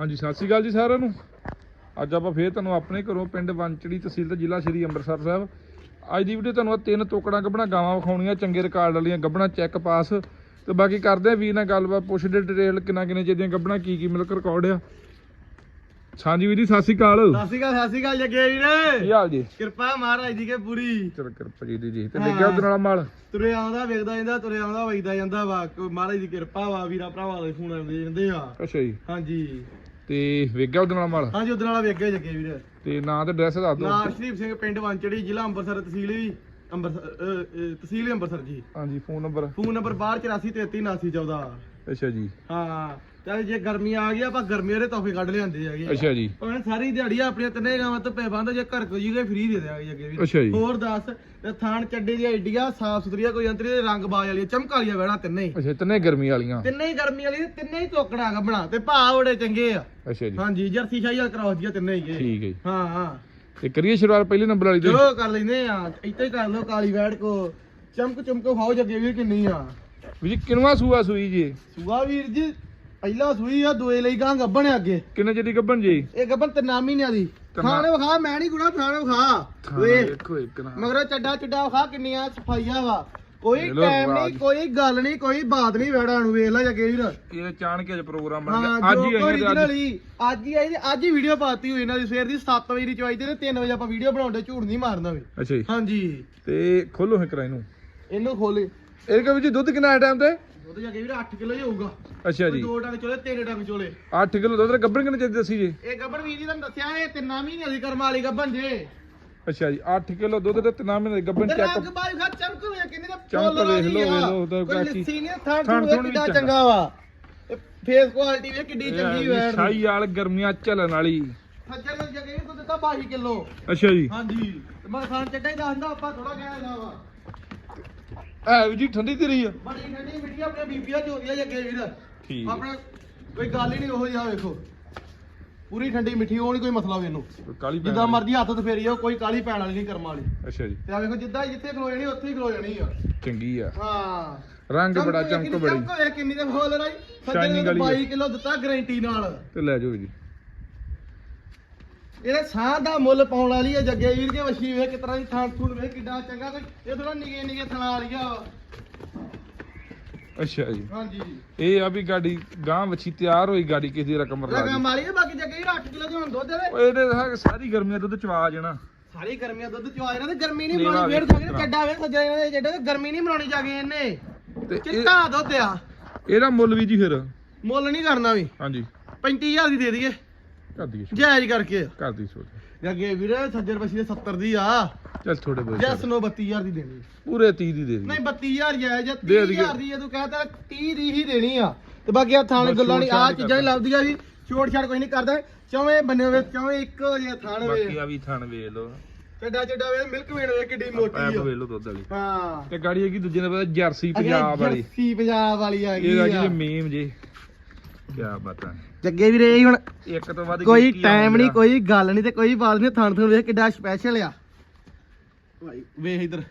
ਹਾਂਜੀ ਸਤਿ ਸ਼੍ਰੀ ਅਕਾਲ ਜੀ ਸਾਰਿਆਂ ਨੂੰ। ਅੱਜ ਆਪਾਂ ਫੇਰ ਤੁਹਾਨੂੰ ਆਪਣੇ ਘਰੋਂ ਪਿੰਡ ਵੰਚੜੀ ਤਹਿਸੀਲ ਤੇ ਜ਼ਿਲ੍ਹਾ ਸ਼੍ਰੀ ਅੰਮ੍ਰਿਤਸਰ ਸਾਹਿਬ। ਅੱਜ ਦੀ ਵੀਡੀਓ ਤੁਹਾਨੂੰ ਤਿੰਨ ਤੋਕੜਾਂ ਗੱਬਣਾ ਗਾਵਾਂ ਵਿਖਾਉਣੀਆਂ ਚੰਗੇ ਰਿਕਾਰਡ ਵਾਲੀਆਂ ਗੱਬਣਾ ਚੈੱਕ ਪਾਸ ਤੇ ਬਾਕੀ ਕਰਦੇ ਆ ਵੀਰ ਨਾਲ ਗੱਲਬਾਤ ਪੁੱਛਦੇ ਡਿਟੇਲ ਕਿੰਨਾ ਕਿੰਨੇ ਚੀਜ਼ਾਂ ਗੱਬਣਾ ਕੀ ਕੀ ਮਿਲਕ ਰਿਕਾਰਡ ਆ। ਹਾਂਜੀ ਵੀਰ ਜੀ ਸਤਿ ਸ਼੍ਰੀ ਅਕਾਲ। ਸਤਿ ਸ਼੍ਰੀ ਅਕਾਲ ਸਤਿ ਸ਼੍ਰੀ ਅਕਾਲ ਜੱਗੇ ਕੀ ਵੀਰੇ ਹਾਲ ਜੀ? ਕਿਰਪਾ ਮਹਾਰਾਜ ਦੀ ਕੇ ਪੂਰੀ। ਚਲ ਕਿਰਪਾ ਜੀ ਦੀ ਜੀ। ਤੇ ਹਾਂ। ਲੱਗਿਆ ਉਹਦੇ ਨਾਲ ਮਾਲ? ਤੁਰੇ ਆਉਂਦਾ ਵੇਖਦਾ ਜਾਂਦਾ ਤੁਰੇ ਆਉਂਦਾ ਵਜਦਾ ਜਾਂਦਾ ਵਾ। ਮਹਾਰਾਜ ਦੀ ਕਿਰਪਾ ਵਾ ਵੀਰਾ ਭਰਾਵਾਂ ਦੇ ਫੋਨ ਆਉਂਦੇ ਜਾਂਦੇ ਆ। ਅੱਛਾ ਜੀ। ਹਾਂਜੀ। ਤੇ ਵੇਗਿਆ ਉਹਦੇ ਨਾਲ ਮਾਲ? ਹਾਂਜੀ ਉਧਰ ਵਾਲਾ ਵੇਖਿਆ ਜੱਗੇ ਵੀਰੇ। ਤੇ ਨਾਂ ਤੇ ਐਡਰੈਸ ਦੱਸ ਦਿਓ। ਨਾਮ ਸ਼ਰੀਫ ਸਿੰਘ ਪਿੰਡ ਵਾਂਚੜੀ ਜ਼ਿਲ੍ਹਾ ਅੰਮ੍ਰਿਤਸਰ ਤਹਿਸੀਲ ਵੀ ਅੰਮ੍ਰਿਤਸਰ ਅਹ, ਅਹ, ਤਹਿਸੀਲ ਹੀ ਅੰਮ੍ਰਿਤਸਰ ਜੀ। ਹਾਂਜੀ ਫੋਨ ਨੰਬਰ? ਫੋਨ ਨੰਬਰ 6283397914 ਅੱਛਾ ਜੀ। ਹਾਂ ਚੱਲ ਜੇ ਗਰਮੀ ਆ ਗਈ ਆਪਾਂ ਗਰਮੀ ਦੇ ਤੋਹਫੇ ਕੱਢ ਲਿਆਂਦੇ ਹੈਗੇ। ਅੱਛਾ ਜੀ। ਭਾਵੇਂ ਸਾਰੀ ਦਿਹਾੜੀ ਆਪਣੀਆਂ ਤਿੰਨੇ ਗਾਵਾਂ ਧੁੱਪੇ ਬੰਦ ਜੇ ਘਰ ਕੋਈ ਜੀਗੇ ਫ੍ਰੀ ਦੇ ਦਿਆਂਗੇ ਜੱਗੇ ਵੀ। ਅੱਛਾ ਜੀ। ਹੋਰ ਦੱਸ ਤੇ ਥਾਣ ਚੱਡੇ ਦੀ ਆਈਡੀਆ ਸਾਫ਼ ਸੁਥਰੀਆ ਕੋਈ ਅੰਤਰੀ ਦੇ ਰੰਗ ਬਾਜ ਵਾਲੀਆਂ ਚਮਕ ਵਾਲੀਆਂ ਵੈਣਾ ਤਿੰਨੇ ਹੀ। ਅੱਛਾ ਤਿੰਨੇ ਗਰਮੀ ਵਾਲੀਆਂ। ਤਿੰਨੇ ਹੀ ਗਰਮੀ ਵਾਲੀ ਤੇ ਤਿੰਨੇ ਹੀ ਤੋਕੜਾ ਗੱਬਣਾ ਤੇ ਭਾ ਬੜੇ ਚੰਗੇ ਆ। ਅੱਛਾ ਜੀ। ਹਾਂਜੀ ਜਰਸੀ ਸ਼ਾਹੀ ਵਾਲ ਕਰਾਉ ਦੀਆਂ ਤਿੰਨੇ ਹੀ। ਠੀਕ ਹੈ ਜੀ। ਹਾਂ ਹਾਂ। ਤੇ ਕਰੀਏ ਸ਼ੁਰੂਆਤ ਪਹਿਲੇ ਨੰਬਰ ਵਾਲੀ ਤੋਂ? ਚਲੋ ਕਰ ਲੈਨੇ ਆ। ਇੱਥੇ ਹੀ ਕਰ ਲਓ ਕਾਲੀ ਵੈੜ ਕੋ। ਚਮਕ ਚਮਕ ਖਾਓ ਜੱਗੇ ਵੀਰ ਕਿੰਨੀ ਆ। ਵੀ ਜੀ ਕਿਨਵਾ ਸੂਆ ਸੂਈ ਜੀ? ਸੁਆ ਵੀਰ ਜੀ ਪਹਿਲਾ ਸੂਈ ਆ ਦੋਏ ਲਈ ਗਾਂ ਗੱਬਣ ਆ ਅੱਗੇ। ਕਿੰਨੇ ਚਿਰ ਦੀ ਗੱਬਣ ਜੀ? ਇਹ ਗੱਬਣ ਤੇ ਮਹੀਨਿਆਂ ਦੀ। ਤਿੰਨਾਂ- ਖਾਣੇ ਵਿਖਾ ਮੈਂ ਨਹੀਂ ਗੁਣਾ ਖਾਣੇ ਵਿਖਾ। ਵੇਖ ਦੇਖੋ ਇੱਕ ਨਾ। ਮਗਰ ਚੱਡਾ ਚੱਡਾ ਵਿਖਾ ਕਿੰਨੀਆਂ ਸਫਾਈਆਂ ਵਾ। ਕੋਈ ਵੇਖ ਲਓ ਟਾਈਮ। ਨਹੀਂ ਕੋਈ ਗੱਲ ਨਹੀਂ ਕੋਈ ਬਾਤ ਨਹੀਂ ਵੈੜਾਂ ਨੂੰ ਵੇਖ ਲੈ ਜੱਗੇ ਵੀਰ। ਇਹ ਚਾਣ ਕੇ ਅੱਜ ਪ੍ਰੋਗਰਾਮ ਬਣ ਹਾਂ ਗਿਆ ਅੱਜ ਜੋ ਹੀ ਆਈ ਤੇ original ਅੱਜ। ਹੀ ਅੱਜ ਹੀ ਆਈ ਤੇ ਅੱਜ ਹੀ ਵੀਡੀਓ ਪਾਤੀ ਹੋਈ ਇਹਨਾਂ ਦੀ ਸਵੇਰ ਦੀ 7 ਵਜੇ ਦੀ ਚਵਾਈ ਤੇ 3 ਵਜੇ ਆਪਾਂ ਵੀਡੀਓ ਬਣਾਉਂਦੇ ਝੂਠ ਨਹੀਂ ਮਾਰਨਾ ਵੀ। ਅੱਛਾ ਜੀ। ਹਾਂਜੀ। ਤੇ ਖੋਲੋ ਇੱਕ ਇਹਨੂੰ। ਇਹਨੂੰ ਖੋਲੇ ਇਹ ਕਹੇ ਜੀ ਦੁੱਧ ਕਿੰਨਾ ਹੈ ਟਾਈਮ ਤੇ? ਦੁੱਧ ਜੱਗੇ ਵੀਰ 8 ਕਿਲੋ ਹੀ ਹੋਊਗਾ। ਅੱਛਾ ਜੀ। ਦੋ ਟੰਗ ਚੋਲੇ ਤਿੰਨ ਟੰਗ ਚੋਲੇ। 8 ਕਿਲੋ ਦੁੱਧ ਤੇ ਗੱਬਣ ਕਿੰਨੇ ਚਿਰ ਦੀ ਦੱਸੀ ਜੀ? ਇਹ ਗੱਬਣ ਵੀਰ ਜੀ ਤੁਹਾਨੂੰ ਦੱਸਿਆ ਇਹ ਤਿੰਨਾਂ ਮਹੀਨਿਆਂ ਦੀ ਕਰਮ ਵਾਲੀ ਗੱਬਣ ਜੇ। ਅੱਛਾ ਜੀ 8 ਕਿਲੋ ਦੁੱਧ ਤੇ ਤਿੰਨ ਮਹੀਨੇ ਦੀ ਗੱਬਣ ਤੇ ਚੈੱਕ ਰੰਗ ਬਾਈ ਖਾ ਚਮਕ ਵੇ ਕਿੰਨੇ ਦਾ ਚਮਕ ਵੇਖ ਆ। ਵੇਖ ਲਓ, ਉਹਦਾ ਲੱਸੀ ਨਹੀਂ ਥਾਂ ਵੀ ਕਿੱਡਾ ਚੰਗਾ। ਵਾ। ਫੇਸ ਕੁਆਲਿਟੀ ਵੇ ਕਿੱਡੀ ਚੰਗੀ ਵੈੜ ਸ਼ਾਹੀ ਵਾਲ ਗਰਮੀਆਂ ਚੱਲਣ ਵਾਲੀ। ਸੱਜਰ ਨੂੰ ਜਗੇ ਕੋ ਦਿੱਤਾ 22 ਕਿਲੋ। ਅੱਛਾ ਜੀ। ਹਾਂਜੀ। ਤੇ ਮੈਂ ਖਾਣ ਚੱਡਾ ਹੀ ਦੱਸਦਾ ਆਪਾਂ ਥੋੜਾ ਕਹਿ ਲੈਣਾ ਵਾ। ਐ ਵੀ ਜੀ ਠੰਡੀ ਤੇ ਰਹੀ ਆ। ਬੜੀ ਠੰਡੀ ਮਿੱਟੀ ਆਪਣੇ ਬੀਬੀਆਂ ਚੋਦੀਆਂ ਜੱਗੇ ਵੀਰ ਠੀਕ। ਆਪਣਾ ਕੋਈ ਗੱਲ ਹੀ ਨਹੀਂ ਉਹੋ ਜਿਹਾ ਵੇਖੋ। ਪੂਰੀ ਠੰਡੀ ਮਿੱਠੀ ਉਹ ਨਹੀਂ ਕੋਈ ਮਸਲਾ ਵੀ ਇਹਨੂੰ ਕਾਲੀ ਪੈਣ ਜਿੱਦਾਂ ਵਾਲੀ। ਮਰਜ਼ੀ ਹੱਥ ਤੇ ਫੇਰੀ ਜਾਓ ਕੋਈ ਕਾਲੀ ਪੈਣ ਵਾਲੀ ਨਹੀਂ ਕਰਮ ਵਾਲੀ। ਅੱਛਾ ਜੀ। ਤੇ ਆ ਵੇਖੋ ਜਿੱਦਾਂ ਜਿੱਥੇ ਖਲੋ ਜਾਣੀ ਉੱਥੇ ਹੀ ਖਲੋ ਜਾਣੀ ਆ। ਚੰਗੀ ਆ। ਹਾਂ। ਰੰਗ ਬੜਾ ਚਮਕ ਬੜੀ। ਚਮਕ ਕਿੰਨੀ ਤੇ ਫੋਲ ਰਾਈ। Shining ਸੱਜਣ ਵਾਲੀ ਆ। 22 ਕਿਲੋ ਦਿੱਤਾ ਗਾਰੰਟੀ ਨਾਲ। ਤੇ ਲੈ ਜਾਓ ਜੀ। ਇਹਦੇ ਸਾਹ ਦਾ ਮੁੱਲ ਪਾਉਣ ਵਾਲੀ ਹੈ ਜੱਗੇ ਵੀਰ ਕੇ ਵਸ਼ੀ ਵੇਖ ਕਿਤਨਾ ਦੀ ਥਾਂ ਥੂਣ ਵੇਖ ਕਿੱਡਾ ਚੰਗਾ ਕੋਈ ਇਹ ਥੋੜਾ ਨਿਗੇ ਨਿਗੇ ਥਣਾ ਵਾਲੀਆ ਵਾ। ਅੱਛਾ ਜੀ। ਹਾਂਜੀ ਇਹ ਆ ਵੀ ਗਾੜੀ ਗਾਂ ਵਛੀ ਤਿਆਰ ਹੋਈ ਗਾੜੀ ਕਿਸੇ ਦੀ ਰਕਮ ਰਲਾ ਮਾਰੀ ਹੈ ਬਾਕੀ ਜੱਗੇ ਵੀਰ 8 ਕਿਲੋ ਦੇ ਹੁਣ ਦੁੱਧ ਦੇ ਓਏ ਇਹਦੇ ਤਾਂ ਸਾਰੀ ਗਰਮੀਆਂ ਦੁੱਧ ਚਵਾ ਜਾਣਾ। ਸਾਰੀ ਗਰਮੀਆਂ ਦੁੱਧ ਚਵਾ ਇਹਨਾਂ ਤੇ ਗਰਮੀ ਨਹੀਂ ਬਣਾਉਣੀ ਫੇਰ ਵੇਖ ਜਾ ਕੇ ਚੱਡਾ ਵੇ ਸੱਜਾ ਜਿਹੜੇ ਤੇ ਗਰਮੀ ਨਹੀਂ ਬਣਾਉਣੀ ਜਾ ਕੇ ਇਹਨੇ। ਤੇ ਚਿੱਟਾ ਦੁੱਧ ਆ। ਇਹਦਾ ਮੁੱਲ ਵੀ ਜੀ ਫਿਰ। ਮੁੱਲ ਨਹੀਂ ਕਰਨਾ ਵੀ। ਹਾਂਜੀ। 35000 ਦੀ ਦੇ ਦਈਏ। ਕਰ ਦਈਏ ਛੋਟ। ਜਾਇਜ਼ ਕਰਕੇ। ਕਰ ਦਈਏ ਛੋਟ ਜੱਗੇ ਵੀਰ ਸੱਜਰ ਬਸੀ ਦੇ 70 ਦੀ ਆ। ਚੱਲ ਥੋੜੇ ਬਹੁਤ ਜੈਸ ਨੂੰ 32000 ਦੀ ਦੇਣੀ। ਪੂਰੇ 30 ਦੀ ਦੇ ਦੀ ਨਹੀਂ 32000 ਜਾਇਜ਼ ਆ ਦੇ ਦਈਏ। 30000 ਦੀ ਜੇ ਤੂੰ ਕਹਤਾ 30 ਦੀ ਹੀ ਦੇਣੀ ਆ। ਤੇ ਬਾਕੀ ਆ ਥਾਣੇ ਬਸ ਗੱਲਾਂ ਨਹੀਂ ਛੋਟ ਆ ਛਾਟ ਚੀਜ਼ਾਂ ਹੀ ਕਰਦਾ। ਲੱਭਦੀਆਂ ਵੀ ਛੋਟ ਛਾੜ ਕੋਈ ਨਹੀਂ ਕਰਦਾ। ਚਵੇਂ ਬੰਨੇ ਵੇ ਚਵੇਂ ਇੱਕੋ ਜਿਹਾ ਥਾਣ ਬਾਕੀ ਵੇ ਆ ਵੀ ਥਣ ਵੇਖ ਲਓ। ਚੱਡਾ ਚੱਡਾ ਵੇ ਮਿਲਕ ਵੇਣ ਵੇ ਕਿੱਡੀ ਮੋਟੀ ਪੈਪ ਆ। ਵੇਖ ਲਓ ਦੁੱਧ ਵਾਲੀ। ਹਾਂ। ਤੇ ਗਾੜੀ ਹੈਗੀ ਦੂਜੇ ਨੇ ਪਤਾ ਜਰਸੀ ਪੰਜਾਬ ਵਾਲੀ। ਜਰਸੀ ਪੰਜਾਬ ਵਾਲੀ ਆ ਇਹ ਗਈ ਹੈਗੀ ਆ। ਜੀ ਮੇਮ ਜੀ। ਕੀ ਬਾਤਾਂ ਜੱਗੇ ਵੀਰੇ ਇਹ ਹੁਣ ਇੱਕ ਤੋਂ ਵੱਧ ਕੋਈ ਟਾਈਮ। ਨਹੀਂ ਕੋਈ ਗੱਲ ਨਹੀਂ ਤੇ ਕੋਈ ਬਾਤ ਨਹੀਂ ਥਾਣ ਥੂਣ ਵੇਖ ਕਿੱਡਾ ਸਪੈਸ਼ਲ ਆ। ਭਾਈ ਵੇਖ ਇਧਰ।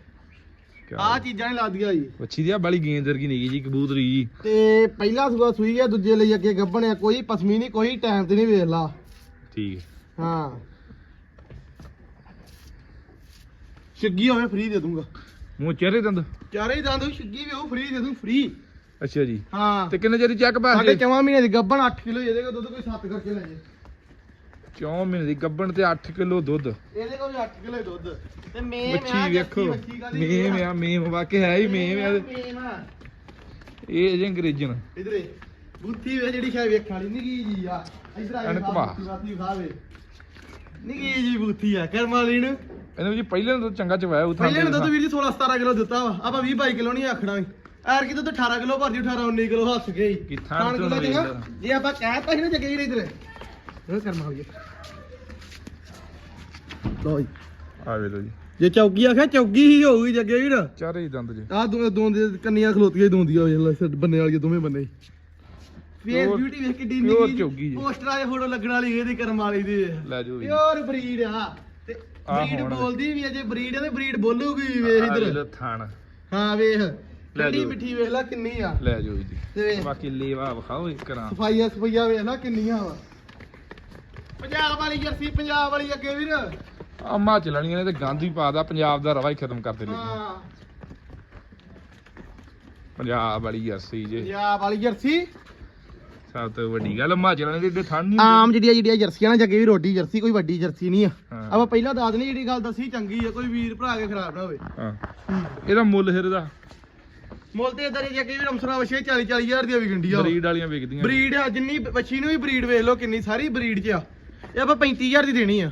ਆ ਚੀਜ਼ਾਂ ਨਹੀਂ ਲੱਗਦੀਆਂ ਜੀ। ਵੱਛੀ ਦੀ ਆ ਬੜੀ ਗੇਂਦ ਵਰਗੀ ਨਹੀਂ ਜੀ ਕਬੂਤਰੀ ਜੀ। ਤੇ ਪਹਿਲਾ ਸੂਆ ਸੂਈ ਆ ਦੂਜੇ ਲਈ ਅੱਗੇ ਗੱਭਣ ਆ ਕੋਈ ਪਸਮੀ ਨਹੀਂ ਕੋਈ ਟਾਈਮ ਤੇ ਨਹੀਂ ਵੇਖ ਲਾ। ਠੀਕ ਹੈ। ਹਾਂ। ਛਿੱਗੀ ਹੋਵੇ ਫ੍ਰੀ ਦੇ ਦੂੰਗਾ। ਮੂੰਹ ਚਿਹਰੇ ਦੰਦ। ਚਾਰੇ ਹੀ ਦੰਦ ਛਿੱਗੀ ਵੀ ਉਹ ਫ੍ਰੀ ਦੇ ਦੂੰ ਫ੍ਰੀ ਅੱਛਾ ਜੀ। ਹਾਂ। ਤੇ ਕਿੰਨੇ ਚਿਰ ਦੀ ਚੈੱਕ ਸਾਡੇ ਪਾਸੇ ਚਵਾਂ ਮਹੀਨੇ ਦੀ ਗੱਭਣ 8 ਕਿਲੋ ਇਹਦੇ ਕੋਲ ਦੁੱਧ ਕੋਈ 7 ਕਰਕੇ ਲੈ ਜੇ। 4 ਮਹੀਨੇ ਦੀ ਗੱਬਣ ਤੇ 8 ਕਿਲੋ ਦੁੱਧ। ਇਹਦੇ ਕੋਲ ਵੀ 8 ਕਿਲੋ ਦੁੱਧ। ਤੇ ਮੇਮ ਵੱਛੀ ਵੇਖੋ ਮੇਮ ਆ? ਮੇਮ ਵਾਕਿਆ ਹੈ ਹੀ ਮੇਮ ਆ। ਇਹ ਜੇ ਅੰਗਰੇਜ਼ਨ ਇਧਰੇ ਬੁੱਥੀ ਵੇ ਜਿਹੜੀ ਸ਼ਾਇਦ ਵੇਖਣ ਵਾਲੀ ਨਿੱਕੀ ਜੀ ਆ। ਇਧਰ ਆ ਘੁਮਾ। ਬਾਤੀ ਖਾਵੇ ਨਿੱਕੀ ਜੀ ਬੁੱਥੀ ਆ ਕਰਮ ਵਾਲੀ ਨੂੰ ਇਹਨੇ ਜੀ ਪਹਿਲੇ ਨੂੰ ਤਾਂ ਚੰਗਾ ਚਵਾਇਆ ਉਹ ਪਹਿਲੇ ਨੂੰ ਦੁੱਧ ਵੀਰ ਜੀ 16 17 ਕਿਲੋ ਦਿੱਤਾ ਵਾ। ਆਪਾਂ 20 22 ਕਿਲੋ ਨਹੀਂ ਆਖਣਾ ਵੀ। ਐਰ ਕੀ ਦੁੱਧ 18 ਕਿਲੋ ਭਰਦੀ 18 19 ਕਿਲੋ ਹੱਸ ਗਈ ਕੀ ਥਾਂ ਤੋਂ ਵੇਖ ਲੈ। ਜੇ ਆਪਾਂ ਕਹਿਤਾ ਸੀ ਨਾ ਜੱਗੇ ਇਧਰ। ਉਹ ਕਰਮ ਵਾਲੀ ਲੋ ਜੀ। ਆ ਵੇ ਲੋ ਜੀ। ਜੇ ਚੌਕੀ ਆਖਿਆ ਚੌਕੀ ਹੀ ਹੋਊਗੀ ਜੱਗੇ ਵੀਰ ਚਾਰੇ ਹੀ ਦੰਦ ਜੀ। ਆ ਦੋ ਦੋ ਦੇ ਕੰਨੀਆਂ ਖਲੋਤੀਆਂ ਹੀ ਦੋਂਦੀਆਂ ਹੋਏ ਲੈ ਸਿਰ ਬੰਨੇ ਵਾਲੀਆਂ ਦੋਵੇਂ ਬੰਨੇ। ਫੇਸ Pure- ਬਿਊਟੀ ਵੇਖ ਕਿੱਡੀ pure ਨਿੱਕੀ ਝੁੱਗੀ ਜੀ। ਪੋਸਟਰਾਂ 'ਤੇ ਫੋਟੋ ਲੱਗਣ ਵਾਲੀ ਇਹਦੀ ਕਰਮ ਵਾਲੀ ਦੀ। ਲੈ ਜਾਓ ਜੀ। ਪਿਓਰ ਬਰੀਡ ਆ। ਤੇ ਆਹ ਬਰੀਡ ਹੁਣ। ਬੋਲਦੀ ਵੀ ਅਜੇ ਬਰੀਡ ਹੈ ਤੇ ਬਰੀਡ ਬੋਲੂਗੀ ਵੀ ਵੇਖ ਆਹ ਇਧਰ। ਲਓ ਥਣ। ਹਾਂ ਵੇਖ। ਲੈ ਜਾਓ। ਮਿੱਠੀ ਵੇਖ ਲੈ ਕਿੰਨੀ ਆ। ਲੈ ਜਾਓ ਜੀ। ਤੇ ਵੇਖ ਬਾਕੀ ਲੇਵਾ ਵਿਖਾਓ ਇੱਕ ਕਰਾਂ। ਸਫਾਈਆ ਸਫਾਈਆ ਵੇਖ ਲੈ ਕਿੰਨੀਆਂ ਵਾ। ਪੰਜਾਬ ਵਾਲੀ ਜਰਸੀ ਪੰਜਾਬ ਵਾਲੀ ਅੱਗੇ ਵੀਰ। ਆ ਹਿਮਾਚਲ ਵਾਲੀਆਂ ਨੇ ਤੇ ਗਾਂਧੀ ਪਾਦਾ ਪੰਜਾਬ ਦਾ ਰਵਾ ਹੀ ਖਤਮ ਕਰਦੇ ਨੇ ਹਾਂ। ਪੰਜਾਬ ਵਾਲੀ ਜਰਸੀ ਜੇ। ਪੰਜਾਬ ਵਾਲੀ ਜਰਸੀ। ਸਭ ਤੋਂ ਵੱਡੀ ਗੱਲ ਹਿਮਾਚਲ ਵਾਲਿਆਂ ਦੀ ਠੰਡ ਨਹੀਂ ਆਮ ਜਿਹੜੀਆਂ ਜਿਹੜੀਆਂ ਜਰਸੀਆਂ ਨਾ ਜੱਗੇ ਵੀ ਰੋਟੀ ਜਰਸੀ ਕੋਈ ਵੱਡੀ ਜਰਸੀ ਨਹੀਂ ਆ। ਹਾਂ। ਆਪਾਂ ਪਹਿਲਾਂ ਦੱਸ ਦਨੇ ਜਿਹੜੀ ਗੱਲ ਦੱਸੀ ਚੰਗੀ ਆ ਕੋਈ ਵੀਰ ਭਰਾ ਕੇ ਖਰਾਬ ਨਾ ਹੋਵੇ। ਹਾਂ। ਇਹਦਾ ਮੁੱਲ ਫਿਰ ਦਾ ਮੁੱਲ ਤੇ ਇਦਾਂ ਦੀ ਜੱਗੇ ਵੀ ਵਛੇ 40 40 ਹਜ਼ਾਰ ਦੀਆਂ ਵੀ ਗੰਡੀ ਆ ਬਰੀਡ ਵਾਲੀਆਂ ਵਿਕਦੀਆਂ ਬਰੀਡ ਆ ਜਿੰਨੀ ਵੱਛੀ ਨੂੰ ਵੀ ਬਰੀਡ ਵੇਖ ਲਓ ਕਿੰਨੀ ਸਾਰੀ ਬਰੀਡ 'ਚ ਆ। ਇਹ ਆਪਾਂ 35000 ਦੀ ਦੇਣੀ ਆ।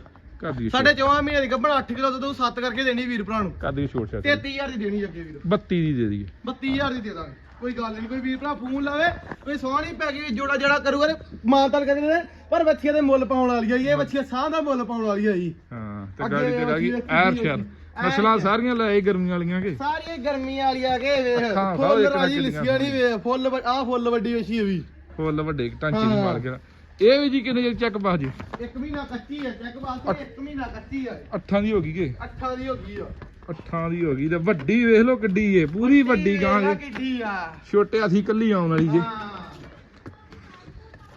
ਸਾਡੇ ਚੌਹਾਂ ਮਹੀਨੇ ਦੀ ਗੱਭਣ 8 ਕਿਲੋ ਤੋਂ 7 ਕਰਕੇ ਦੇਣੀ ਵੀਰ ਭਰਾ ਨੂੰ। ਘਰ ਦੀ ਛੋਟ ਛੱਟ 33000 ਦੀ ਦੇਣੀ ਅੱਗੇ ਵੀਰ। 32 ਦੀ ਦੇ ਦਈਏ। 32000 ਦੀ ਦੇ ਦਾਂਗੇ। ਕੋਈ ਗੱਲ ਨਹੀਂ ਕੋਈ ਵੀਰ ਭਰਾ ਫੋਨ ਲਾਵੇ ਕੋਈ ਸੋਹ ਨਹੀਂ ਪੈ ਗਈ ਜੋੜਾ ਜੜਾ ਕਰੂਗਾ ਤੇ ਮਾਨਤਾਲ ਕਰਦੇ ਨੇ। ਪਰ ਬੱਚੀਆਂ ਦੇ ਮੁੱਲ ਪਾਉਣ ਵਾਲੀ ਆ ਜੀ, ਇਹ ਬੱਚੀਆਂ ਸਾਹ ਦਾ ਮੁੱਲ ਪਾਉਣ ਵਾਲੀ ਆ ਜੀ। ਹਾਂ ਤੇ ਗਾੜੀ ਤੇ ਰਹਿ ਗਈ ਐਰ ਸ਼ਰ ਸ਼ਰ। ਸਾਰੀਆਂ ਲੈ ਆਏ ਗਰਮੀਆਂ ਵਾਲੀਆਂ ਕੇ। ਸਾਰੀਆਂ ਗਰਮੀਆਂ ਵਾਲੀਆਂ ਕੇ। ਵੇਖ ਅੱਖਾਂ ਖਾਓ ਫੁੱਲ ਇੱਕ ਨਾ ਰਾਜੀ ਕਿੰਨੀਆਂ ਲਿਸੀਆਂ ਨਹੀਂ ਵੇਖ ਫੁੱਲ ਆ ਫੁੱਲ ਵੱਡੀ ਵਛੀ ਵੀ। ਫੁੱਲ ਵੱਡੇ ਦੀ ਹਾਂ। ਮਾਰ ਕੇ ਨਾ। ਇਹ ਵੀ ਜੀ ਕਿੰਨੇ ਚਿਰ ਚੱਕ ਪਾ ਜੀ? ਇੱਕ ਮਹੀਨਾ ਕੱਚੀ ਹੈ ਚੈੱਕ ਵਾਸਤੇ ਇੱਕ ਮਹੀਨਾ ਕੱਚੀ ਹੈ ਅੱਠਾਂ ਦੀ ਹੋ ਗਈ ਕੇ? ਅੱਠਾਂ ਦੀ ਹੋ ਗਈ ਆ। ਅੱਠਾਂ ਦੀ ਹੋ ਗਈ ਤੇ ਵੱਡੀ ਵੇਖ ਲਓ ਕਿੱਡੀ ਏ ਪੂਰੀ ਵੱਡੀ ਗਾਂ ਲਾ ਕਿੱਡੀ ਆ। ਛੋਟੇ ਹਾਥੀ ਕੱਲੀ ਆਉਣ ਵਾਲੀ ਜੇ। ਹਾਂ।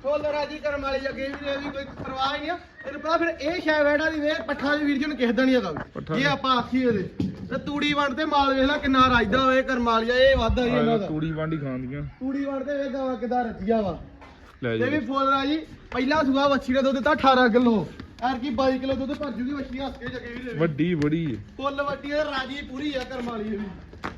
ਫੁੱਲ ਰਾਜੀ ਕਰਮ ਵਾਲੀ ਅੱਗੇ ਵੀ ਇਹ ਵੀ ਕੋਈ ਪਰਵਾਹ ਹੀ ਨਹੀਂ ਆ। ਤੈਨੂੰ ਪਤਾ ਫਿਰ ਇਹ ਸ਼ੈ ਵੈੜਾ ਦੀ ਵੇ ਪੱਠਾ ਦੀ ਵੀਰ ਜੀ ਨੂੰ ਕਿਸੇ ਦਾ ਨਹੀਂ ਹੈਗਾ ਪੱਠਾ ਵੀ। ਦੀ। ਆਪਾਂ ਆਖੀਏ ਇਹਦੇ। ਤੇ ਤੂੜੀ ਵੰਡ ਤੇ ਮਾਲ ਵੇਖ ਲੈ ਕਿੰਨਾ ਰਾਜਦਾ ਹੋਏ ਕਰਮ ਵਾਲੀਆ ਇਹ ਵਾਧਾ ਹੀ ਇਹਨਾਂ ਦਾ। ਤੂੜੀ ਵਾਂਡੀ ਖਾਂਦੀਆਂ। ਤੂੜੀ ਵੰਡ ਤੇ ਵੇਖ ਗਾਵਾ ਕਿਦਾਂ ਰੱਜੀਆ ਵਾ। ਲੈ ਤੇ ਵੀ ਜੀ ਫੁੱਲ ਰਾਜੀ ਪਹਿਲਾ ਸੁਗਾ ਵੱਛੀ ਦਾ ਦੁੱਧ ਦਿੱਤਾ 18 ਕਿਲੋ। ਐਰ ਕੀ 22 ਕਿਲੋ ਦੁੱਧ ਭਰ ਜੂਗੀ ਵੱਛੀ ਹੱਸ ਕੇ ਜੱਗੇ ਵੀ ਦੇ ਵੱਡੀ ਬੜੀ। ਫੁੱਲ ਵੱਡੀ ਰਾਜੀ ਪੂਰੀ ਆ ਕਰਮ ਵਾਲੀ ਇਹ ਵੀ।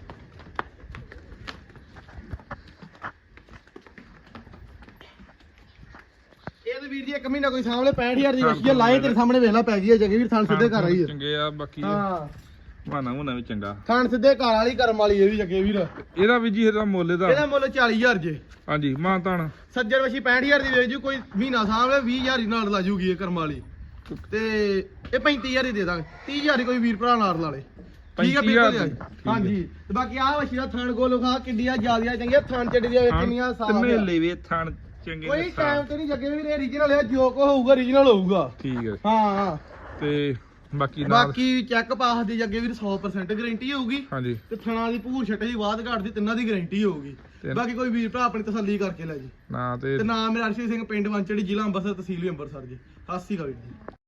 ਵੀਰ ਜੀ ਇੱਕ ਮਹੀਨਾ ਕੋਈ ਸਾਹਮਣੇ 65000 ਦੀ ਵਛੀ ਆ ਲਾਏ ਤੇਰੇ ਸਾਹਮਣੇ ਵੇਖ ਲੈ ਪੈ ਗਈ ਹੈ ਜਗੇ ਵੀਰ ਥਣ ਸਿੱਧੇ ਘਰ ਆਈ ਹੈ ਚੰਗੇ ਆ ਬਾਕੀ ਹਾਂ। ਮਾਨਾ ਮੁਨਾ ਵੀ ਚੰਗਾ। ਥਣ ਸਿੱਧੇ ਘਰ ਵਾਲੀ ਕਰਮ ਵਾਲੀ ਇਹ ਵੀ ਜਗੇ ਵੀਰ। ਇਹਦਾ ਵੀ ਜੀ ਇਹਦਾ ਮੁੱਲ ਇਹਦਾ। ਇਹਦਾ ਮੁੱਲ 40000 ਜੇ। ਹਾਂਜੀ ਮਾਂ ਤਾਣ ਸੱਜਣ ਵਛੀ 65000 ਦੀ ਵੇਚ ਜੂ ਕੋਈ ਮਹੀਨਾ ਸਾਹਮਣੇ 20000 ਦੀ ਨਾਲ ਲਾ ਜੂਗੀ ਇਹ ਕਰਮ ਵਾਲੀ। ਤੇ ਇਹ 35000 ਦੀ ਦੇ ਦਾਂਗੇ। 30000 ਦੀ ਕੋਈ ਵੀਰ ਭਰਾ ਨਾਲ ਲਾ ਲੇ। ਠੀਕ ਆ 35,000 ਬਿਲਕੁਲ ਹਾਂਜੀ ਤੇ ਬਾਕੀ ਆਹ ਵਛੀ ਦਾ ਥਣ ਗੋਲ ਖਾ ਕਿੰਡੀਆਂ ਜਿਆਦੀਆਂ ਚੰਗੀਆਂ ਥਣ ਚੱਡੀ ਦੀਆਂ ਵੇਖ ਕਿੰਨੀਆਂ ਸਾਫ਼ ਤਿੰਨੇ। ਲੈਵੇ ਥਣ ਚੰਗੇ ਕੋਈ ਨੇ ਟਾਈਮ ਸਾਫ਼। ਤੇ ਨਹੀਂ ਜੱਗੇ ਵੀਰ ਇਹ origignal ਹੈ ਜੋ ਕੋ ਹੋਊਗਾ origignal ਹੋਊਗਾ। ਠੀਕ ਹੈ। ਹਾਂ। ਹਾਂ ਤੇ ਬਾਕੀ ਨਾਲ ਬਾਕੀ ਚੈੱਕ ਪਾਸ ਦੀ ਜੱਗੇ ਵੀਰ 100% ਗਾਰੰਟੀ ਹੋਊਗੀ। ਹਾਂਜੀ। ਤੇ ਥਣਾ ਦੀ ਭੂਰ ਛੱਟੇ ਦੀ ਬਾਅਦ ਘਾਟ ਦੀ ਤਿੰਨਾਂ ਦੀ ਗਾਰੰਟੀ ਹੋਊਗੀ। ਬਾਕੀ ਕੋਈ ਵੀਰ ਭਰਾ ਆਪਣੀ ਤਸੱਲੀ ਕਰਕੇ ਲੈ ਜੀ। ਨਾ ਤੇ ਤੇ ਨਾਮ ਮੇਰਾ ਅਰਸ਼ੀ ਸਿੰਘ ਪਿੰਡ ਵੰਚੜੀ ਜ਼ਿਲ੍ਹਾ ਅੰਮ੍ਰਿਤਸਰ ਤਹਿਸੀਲ ਵੀ ਅੰਮ੍ਰਿਤਸਰ ਜੀ। ਸਤਿ ਸ਼੍ਰੀ ਅਕਾਲ ਵੀਰ ਜੀ।